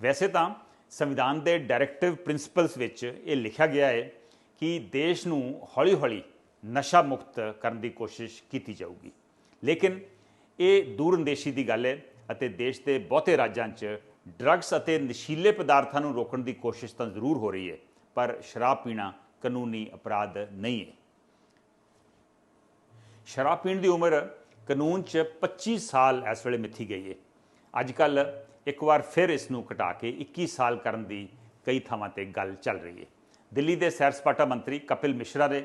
ਵੈਸੇ ਤਾਂ ਸੰਵਿਧਾਨ ਦੇ ਡਾਇਰੈਕਟਿਵ ਪ੍ਰਿੰਸੀਪਲਸ ਵਿੱਚ ਇਹ ਲਿਖਿਆ ਗਿਆ ਹੈ ਕਿ ਦੇਸ਼ ਨੂੰ ਹੌਲੀ-ਹੌਲੀ ਨਸ਼ਾ ਮੁਕਤ ਕਰਨ ਦੀ ਕੋਸ਼ਿਸ਼ ਕੀਤੀ ਜਾਊਗੀ। ਲੇਕਿਨ ਇਹ ਦੂਰਅੰਦੇਸ਼ੀ ਦੀ ਗੱਲ ਹੈ ਅਤੇ ਦੇਸ਼ ਦੇ ਬਹੁਤੇ ਰਾਜਾਂ 'ਚ ਡਰੱਗਸ ਅਤੇ ਨਸ਼ੀਲੇ ਪਦਾਰਥਾਂ ਨੂੰ ਰੋਕਣ ਦੀ ਕੋਸ਼ਿਸ਼ ਤਾਂ ਜ਼ਰੂਰ ਹੋ ਰਹੀ ਹੈ, ਪਰ ਸ਼ਰਾਬ ਪੀਣਾ ਕਾਨੂੰਨੀ ਅਪਰਾਧ ਨਹੀਂ ਹੈ। ਸ਼ਰਾਬ ਪੀਣ ਦੀ ਉਮਰ ਕਾਨੂੰਨ 'ਚ 25 ਸਾਲ ਇਸ ਵੇਲੇ ਮਿੱਥੀ ਗਈ ਹੈ। ਅੱਜ ਕੱਲ ਇੱਕ ਵਾਰ ਫਿਰ ਇਸ ਨੂੰ ਘਟਾ ਕੇ 21 ਸਾਲ ਕਰਨ ਦੀ ਕਈ ਥਾਵਾਂ ਤੇ ਗੱਲ ਚੱਲ ਰਹੀ ਹੈ। ਦਿੱਲੀ ਦੇ ਸੈਰ ਸਪਾਟਾ ਮੰਤਰੀ ਕਪਿਲ ਮਿਸ਼ਰਾ ਨੇ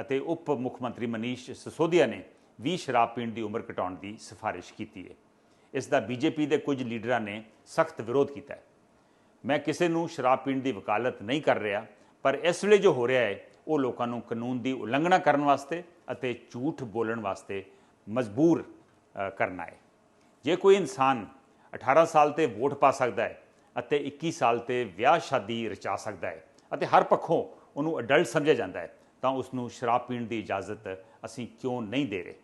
ਅਤੇ ਉਪ ਮੁੱਖ ਮੰਤਰੀ ਮਨੀਸ਼ ਸਿਸੋਦੀਆ ਨੇ ਵੀ ਸ਼ਰਾਬ ਪੀਣ ਦੀ ਉਮਰ ਘਟਾਉਣ ਦੀ ਸਿਫਾਰਿਸ਼ ਕੀਤੀ ਹੈ। ਇਸ ਦਾ ਬੀਜੇਪੀ ਦੇ ਕੁਝ ਲੀਡਰਾਂ ਨੇ ਸਖਤ ਵਿਰੋਧ ਕੀਤਾ ਹੈ। ਮੈਂ ਕਿਸੇ ਨੂੰ ਸ਼ਰਾਬ ਪੀਣ ਦੀ ਵਕਾਲਤ ਨਹੀਂ ਕਰ ਰਿਹਾ, ਪਰ ਇਸ ਵੇਲੇ ਜੋ ਹੋ ਰਿਹਾ ਹੈ, ਉਹ ਲੋਕਾਂ ਨੂੰ ਕਾਨੂੰਨ ਦੀ ਉਲੰਘਣਾ ਕਰਨ ਵਾਸਤੇ ਅਤੇ ਝੂਠ ਬੋਲਣ ਵਾਸਤੇ ਮਜਬੂਰ ਕਰਨਾ ਹੈ। ਜੇ ਕੋਈ ਇਨਸਾਨ 18 ਸਾਲ ਤੇ ਵੋਟ ਪਾ ਸਕਦਾ ਹੈ ਅਤੇ 21 ਸਾਲ ਤੇ ਵਿਆਹ ਸ਼ਾਦੀ ਰਚਾ ਸਕਦਾ ਹੈ ਅਤੇ ਹਰ ਪੱਖੋਂ ਉਹਨੂੰ ਅਡਲਟ ਸਮਝਿਆ ਜਾਂਦਾ ਹੈ, ਤਾਂ ਉਸ ਨੂੰ ਸ਼ਰਾਬ ਪੀਣ ਦੀ ਇਜਾਜ਼ਤ ਅਸੀਂ ਕਿਉਂ ਨਹੀਂ ਦੇ ਰਹੇ?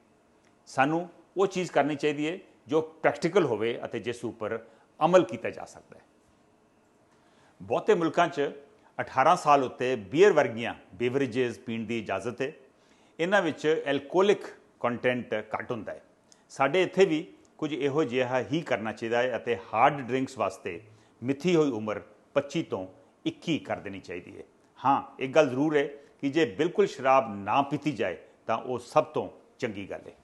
ਸਾਨੂੰ ਉਹ ਚੀਜ਼ ਕਰਨੀ ਚਾਹੀਦੀ ਹੈ ਜੋ ਪ੍ਰੈਕਟੀਕਲ ਹੋਵੇ ਅਤੇ ਜਿਸ ਉੱਪਰ ਅਮਲ ਕੀਤਾ ਜਾ ਸਕਦਾ ਹੈ। ਬਹੁਤੇ ਮੁਲਕਾਂ 'ਚ 18 ਸਾਲ ਉੱਤੇ ਬੀਅਰ ਵਰਗੀਆਂ ਬੀਵਰੇजेस ਪੀਣ ਦੀ ਇਜਾਜ਼ਤ ਹੈ। ਇਹਨਾਂ ਵਿੱਚ ਐਲਕੋਹਲਿਕ ਕੰਟੈਂਟ ਘੱਟ ਹੁੰਦਾ ਹੈ। ਸਾਡੇ ਇੱਥੇ ਵੀ ਕੁਝ ਇਹੋ ਜਿਹਾ ਹੀ ਕਰਨਾ ਚਾਹੀਦਾ ਹੈ ਅਤੇ ਹਾਰਡ ਡਰਿੰਕਸ ਵਾਸਤੇ ਮਿੱਥੀ ਹੋਈ ਉਮਰ 25 ਤੋਂ 21 ਕਰ ਦੇਣੀ ਚਾਹੀਦੀ ਹੈ। ਹਾਂ ਇੱਕ ਗੱਲ ਜ਼ਰੂਰ ਹੈ ਕਿ ਜੇ ਬਿਲਕੁਲ ਸ਼ਰਾਬ ਨਾ ਪੀਤੀ ਜਾਏ ਤਾਂ ਉਹ ਸਭ ਤੋਂ ਚੰਗੀ ਗੱਲ ਹੈ।